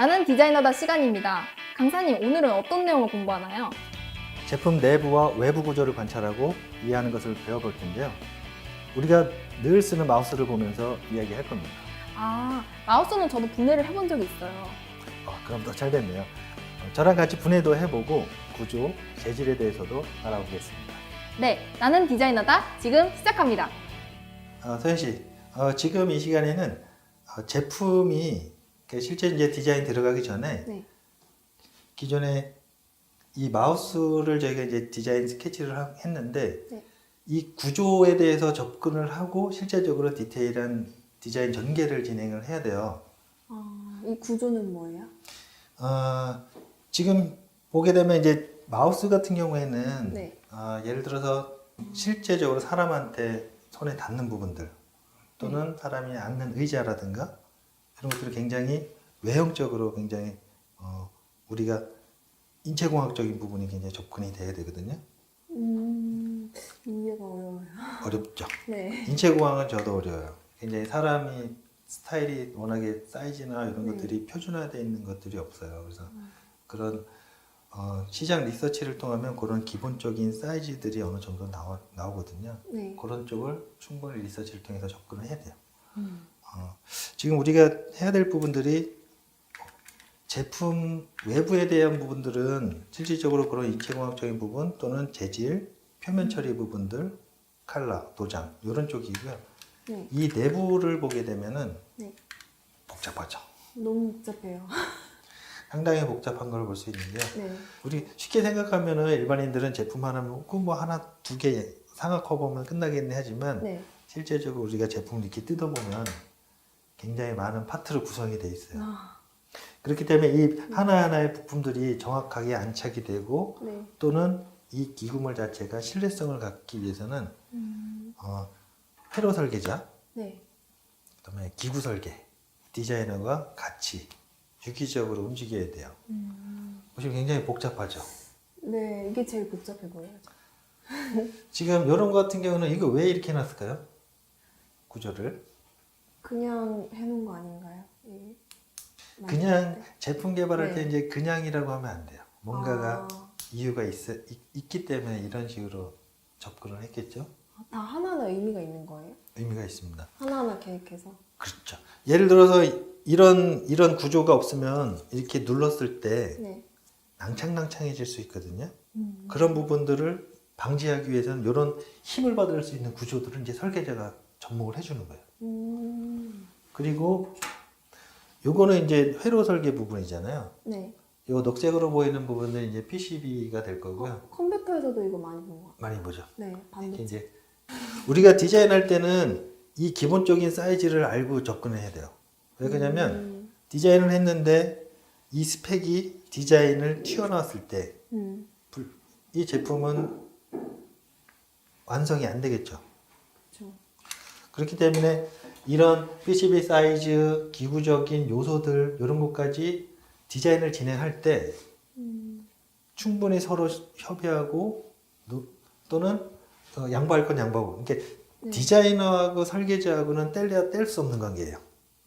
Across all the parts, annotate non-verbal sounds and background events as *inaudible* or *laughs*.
나는 디자이너다 시간입니다. 강사님, 오늘은 어떤 내용을 공부하나요? 제품 내부와 외부 구조를 관찰하고 이해하는 것을 배워볼 텐데요. 우리가 늘 쓰는 마우스를 보면서 이야기할 겁니다. 아, 마우스는 저도 분해를 해본 적이 있어요. 어, 그럼 더 잘 됐네요. 어, 저랑 같이 분해도 해보고 구조, 재질에 대해서도 알아보겠습니다. 네, 나는 디자이너다. 지금 시작합니다. 어, 서현 씨, 어, 지금 이 시간에는 어, 제품이 그 실제 이제 디자인 들어가기 전에 네. 기존에 이 마우스를 저희가 이제 디자인 스케치를 하- 했는데 네. 이 구조에 대해서 접근을 하고 실제적으로 디테일한 디자인 전개를 진행을 해야 돼요. 아, 이 구조는 뭐예요? 어, 지금 보게 되면 이제 마우스 같은 경우에는 네. 어, 예를 들어서 실제적으로 사람한테 손에 닿는 부분들 또는 사람이 앉는 의자라든가 이런 것들이 굉장히 외형적으로 굉장히 어, 우리가 인체공학적인 부분이 굉장히 접근이 돼야 되거든요. 음, 이해가 어려워요. 어렵죠. 네. 인체공학은 저도 어려워요. 굉장히 사람이 스타일이 워낙에 사이즈나 이런 네. 것들이 표준화되어 있는 것들이 없어요. 그래서 그런 어, 시장 리서치를 통하면 그런 기본적인 사이즈들이 어느 정도 나와, 나오거든요. 네. 그런 쪽을 충분히 리서치를 통해서 접근을 해야 돼요. 음. 어, 지금 우리가 해야 될 부분들이 제품 외부에 대한 부분들은 실질적으로 그런 인체공학적인 부분 또는 재질, 표면 처리 부분들, 칼라, 도장 이런 쪽이고요. 네. 이 내부를 보게 되면은 네. 복잡하죠. 너무 복잡해요. *laughs* 상당히 복잡한 걸 볼 수 있는데요. 네. 우리 쉽게 생각하면은 일반인들은 제품 하나면 그뭐 하나 두 개 상하 커버면 끝나겠네 하지만 네. 실제적으로 우리가 제품을 이렇게 뜯어보면 굉장히 많은 파트로 구성이 돼 있어요. 아, 그렇기 때문에 이 하나하나의 부품들이 정확하게 안착이 되고 네. 또는 이 기구물 자체가 신뢰성을 갖기 위해서는 음, 어, 회로 설계자, 네. 그다음에 기구 설계, 디자이너가 같이 유기적으로 움직여야 돼요. 음, 보시면 굉장히 복잡하죠. 네, 이게 제일 복잡해 보여요. 지금 이런 거 같은 경우는 이거 왜 이렇게 해놨을까요? 구조를 그냥 해놓은 거 아닌가요? 이 그냥 때? 제품 개발할 때 네. 이제 그냥이라고 하면 안 돼요. 뭔가가 아, 이유가 있, 있 기 때문에 이런 식으로 접근을 했겠죠. 다 하나하나 의미가 있는 거예요? 의미가 있습니다. 하나하나 계획해서? 그렇죠. 예를 들어서 이런 이런 구조가 없으면 이렇게 눌렀을 때 네. 낭창낭창해질 수 있거든요. 음, 그런 부분들을 방지하기 위해서는 이런 힘을 받을 수 있는 구조들은 이제 설계자가 접목을 해주는 거예요. 음, 그리고 요거는 이제 회로 설계 부분이잖아요. 네. 요 녹색으로 보이는 부분은 이제 PCB가 될 거고요. 컴퓨터에서도 이거 많이 본것 같아요. 많이 보죠. 네, 반도체. 이제 우리가 디자인할 때는 이 기본적인 사이즈를 알고 접근해야 돼요. 왜 그러냐면 음, 디자인을 했는데 이 스펙이 디자인을 튀어나왔을 때이 음, 제품은 완성이 안 되겠죠. 그렇죠. 그렇기 때문에 이런 PCB 사이즈, 기구적인 요소들 이런 것까지 디자인을 진행할 때 음, 충분히 서로 협의하고 노- 또는 어, 양보할 건 양보하고 이게 네. 디자이너하고 설계자하고는 뗄래야 뗄 수 없는 관계예요.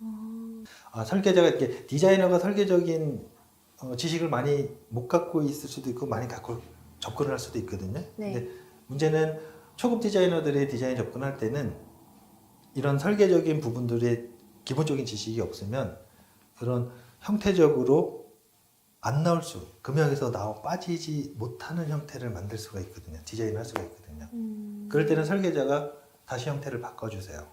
아, 아, 설계자가 이렇게 디자이너가 설계적인 어, 지식을 많이 못 갖고 있을 수도 있고 많이 갖고 접근을 할 수도 있거든요. 네. 근데 문제는 초급 디자이너들의 디자인 접근할 때는 이런 설계적인 부분들의 기본적인 지식이 없으면 그런 형태적으로 안 나올 수, 금형에서 나와 빠지지 못하는 형태를 만들 수가 있거든요. 디자인을 할 수가 있거든요. 음, 그럴 때는 설계자가 다시 형태를 바꿔주세요.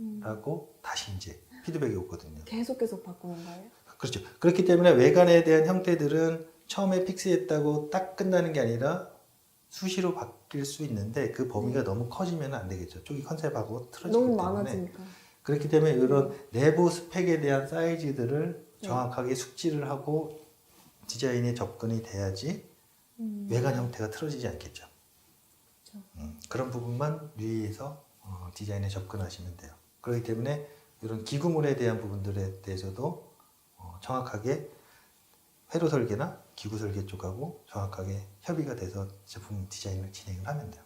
음, 라고 다시 이제 피드백이 오거든요. 계속 계속 바꾸는 거예요? 그렇죠. 그렇기 때문에 외관에 대한 형태들은 처음에 픽스했다고 딱 끝나는 게 아니라 수시로 바뀔 수 있는데 그 범위가 너무 커지면 안 되겠죠. 쪽이 컨셉하고 틀어지기 너무 때문에. 많아지니까. 그렇기 때문에 이런 내부 스펙에 대한 사이즈들을 네. 정확하게 숙지를 하고 디자인에 접근이 돼야지 음, 외관 형태가 틀어지지 않겠죠. 그렇죠. 음, 그런 부분만 유의해서 어, 디자인에 접근하시면 돼요. 그렇기 때문에 이런 기구물에 대한 부분들에 대해서도 어, 정확하게 회로 설계나 기구 설계 쪽하고 정확하게 협의가 돼서 제품 디자인을 진행을 하면 돼요.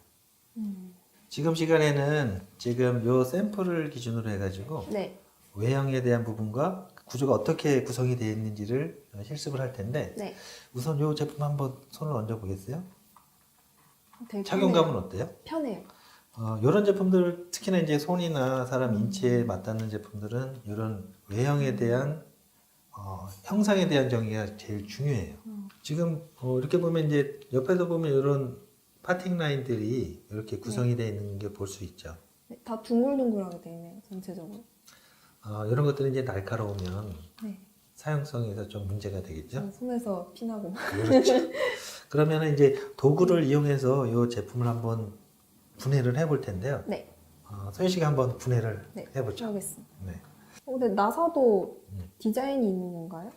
음, 지금 시간에는 지금 요 샘플을 기준으로 해가지고 네. 외형에 대한 부분과 구조가 어떻게 구성이 되어 있는지를 어, 실습을 할 텐데 네. 우선 이 제품 한번 손을 얹어 보겠어요? 착용감은. 어때요? 편해요. 어, 이런 제품들 특히나 이제 손이나 사람 인체에 맞닿는 제품들은 이런 외형에 대한 어, 형상에 대한 정의가 제일 중요해요. 음. 지금 어, 이렇게 보면 이제 옆에서 보면 이런 파팅 라인들이 이렇게 구성이 되어 있는 게 볼 수 있죠. 네, 다 둥글둥글하게 돼 있네요. 전체적으로. 어, 이런 것들은 이제 날카로우면 네. 사용성에서 좀 문제가 되겠죠. 전 손에서 피나고. 그렇죠. *laughs* 그러면 이제 도구를 이용해서 이 제품을 한번 분해를 해볼 텐데요. 네. 어, 소연 씨가 한번 분해를 네. 해보죠. 하겠습니다. 네. 어, 근데 나사도 음. 디자인이 있는 건가요?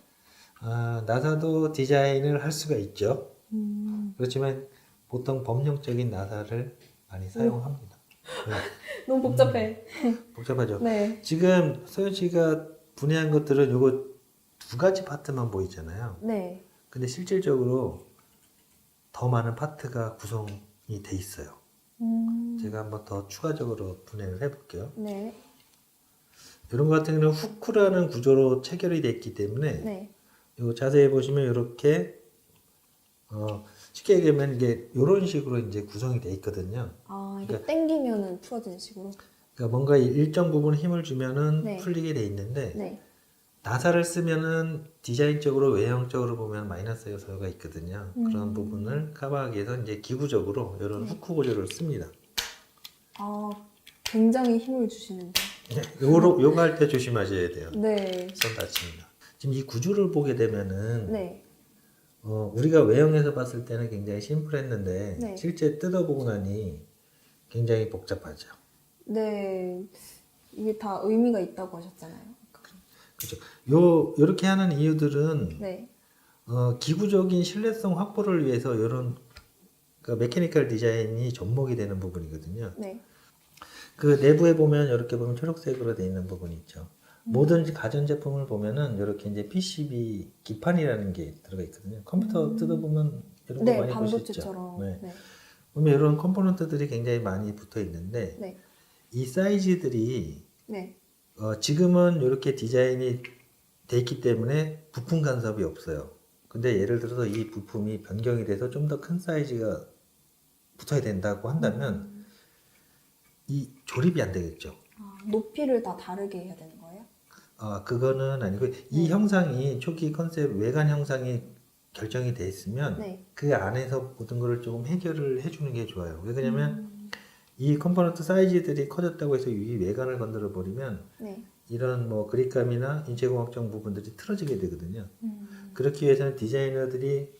아, 나사도 디자인을 할 수가 있죠. 음. 그렇지만 보통 범용적인 나사를 많이 사용합니다. 네, *laughs* 너무 복잡해. 복잡하죠. 네. 지금 소연 씨가 분해한 것들은 요거 두 가지 파트만 보이잖아요. 네. 근데 실질적으로 더 많은 파트가 구성이 돼 있어요. 음. 제가 한번 더 추가적으로 분해를 해볼게요. 네. 이런 것 같은 경우는 후크라는 구조로 체결이 됐기 때문에 네. 요 자세히 보시면 이렇게 어, 쉽게 얘기하면 이게 이런 식으로 이제 구성이 돼 있거든요. 아, 이게 그러니까- 땡기면은 풀어지는 식으로. 그러니까 뭔가 일정 부분 힘을 주면은 네. 풀리게 돼 있는데 네. 나사를 쓰면은 디자인적으로 외형적으로 보면 마이너스 요소가 있거든요. 그런 음. 부분을 커버하기 위해서 이제 기구적으로 이런 네. 후크 구조를 씁니다. 아, 굉장히 힘을 주시는데. 요거 요거 할 때 조심하셔야 돼요. 네. 손 다칩니다. 지금 이 구조를 보게 되면은 네. 어, 우리가 외형에서 봤을 때는 굉장히 심플했는데 네. 실제 뜯어보고 나니 굉장히 복잡하죠. 네. 이게 다 의미가 있다고 하셨잖아요. 그렇죠. 요 이렇게 하는 이유들은 네. 어, 기구적인 신뢰성 확보를 위해서 이런 그러니까 메케니컬 디자인이 접목이 되는 부분이거든요. 네. 그 내부에 보면 이렇게 보면 초록색으로 되어 있는 부분이 있죠. 음. 모든 가전 제품을 보면은 이렇게 이제 PCB 기판이라는 게 들어가 있거든요. 컴퓨터 음. 뜯어보면 이런 거 네, 많이 보시죠. 네. 네. 보면 이런 컴포넌트들이 굉장히 많이 붙어 있는데 네. 이 사이즈들이 네. 어, 지금은 이렇게 디자인이 돼 있기 때문에 부품 간섭이 없어요. 근데 예를 들어서 이 부품이 변경이 돼서 좀 더 큰 사이즈가 붙어야 된다고 한다면 음. 이 조립이 안 되겠죠. 아, 높이를 다 다르게 해야 되는 거예요? 아, 그거는 아니고 이 네. 형상이 초기 컨셉 외관 형상이 결정이 돼 있으면 네. 그 안에서 모든 거를 조금 해결을 해주는 게 좋아요. 왜 그러냐면 음. 이 컴포넌트 사이즈들이 커졌다고 해서 이 외관을 건드려 버리면 네. 이런 뭐 그립감이나 인체공학적 부분들이 틀어지게 되거든요. 음. 그렇기 위해서는 디자이너들이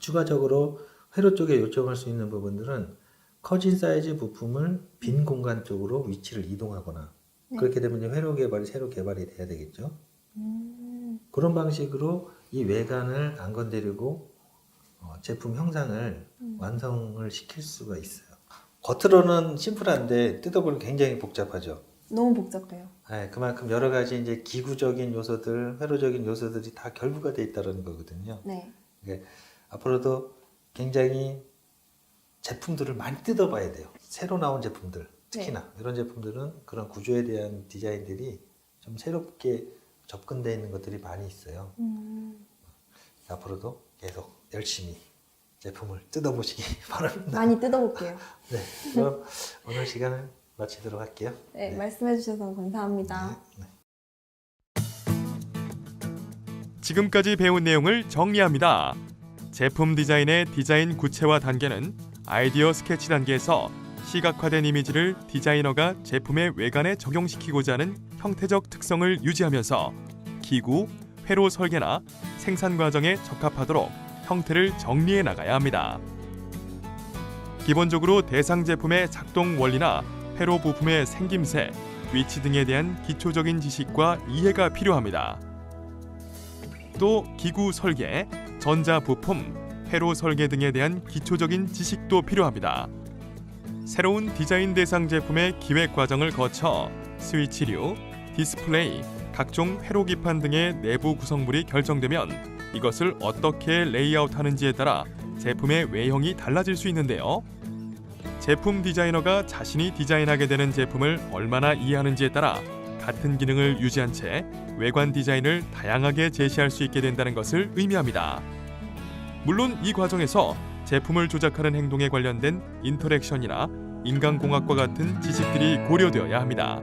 추가적으로 회로 쪽에 요청할 수 있는 부분들은 커진 사이즈 부품을 빈 공간 쪽으로 위치를 이동하거나 네. 그렇게 되면 이제 회로 개발이 새로 개발이 돼야 되겠죠. 음. 그런 방식으로 이 외관을 안 건드리고 어, 제품 형상을 음. 완성을 시킬 수가 있어요. 겉으로는 심플한데 뜯어보면 굉장히 복잡하죠. 너무 복잡해요. 네, 그만큼 여러 가지 이제 기구적인 요소들, 회로적인 요소들이 다 결부가 돼 있다는 거거든요. 네. 그러니까 앞으로도 굉장히 제품들을 많이 뜯어봐야 돼요. 새로 나온 제품들, 특히나 이런 제품들은 그런 구조에 대한 디자인들이 좀 새롭게 접근되어 있는 것들이 많이 있어요. 음. 앞으로도 계속 열심히 제품을 뜯어보시기 *laughs* 바랍니다. 많이 뜯어볼게요. *laughs* 네, 그럼 오늘 시간을 마치도록 할게요. 네, 네. 말씀해주셔서 감사합니다. 네, 네. 지금까지 배운 내용을 정리합니다. 제품 디자인의 디자인 구체화 단계는 아이디어 스케치 단계에서 시각화된 이미지를 디자이너가 제품의 외관에 적용시키고자 하는 형태적 특성을 유지하면서 기구, 회로 설계나 생산 과정에 적합하도록 형태를 정리해 나가야 합니다. 기본적으로 대상 제품의 작동 원리나 회로 부품의 생김새, 위치 등에 대한 기초적인 지식과 이해가 필요합니다. 또 기구 설계, 전자 부품, 회로 설계 등에 대한 기초적인 지식도 필요합니다. 새로운 디자인 대상 제품의 기획 과정을 거쳐 스위치류, 디스플레이, 각종 회로 기판 등의 내부 구성물이 결정되면 이것을 어떻게 레이아웃하는지에 따라 제품의 외형이 달라질 수 있는데요. 제품 디자이너가 자신이 디자인하게 되는 제품을 얼마나 이해하는지에 따라 같은 기능을 유지한 채 외관 디자인을 다양하게 제시할 수 있게 된다는 것을 의미합니다. 물론 이 과정에서 제품을 조작하는 행동에 관련된 인터랙션이나 인간공학과 같은 지식들이 고려되어야 합니다.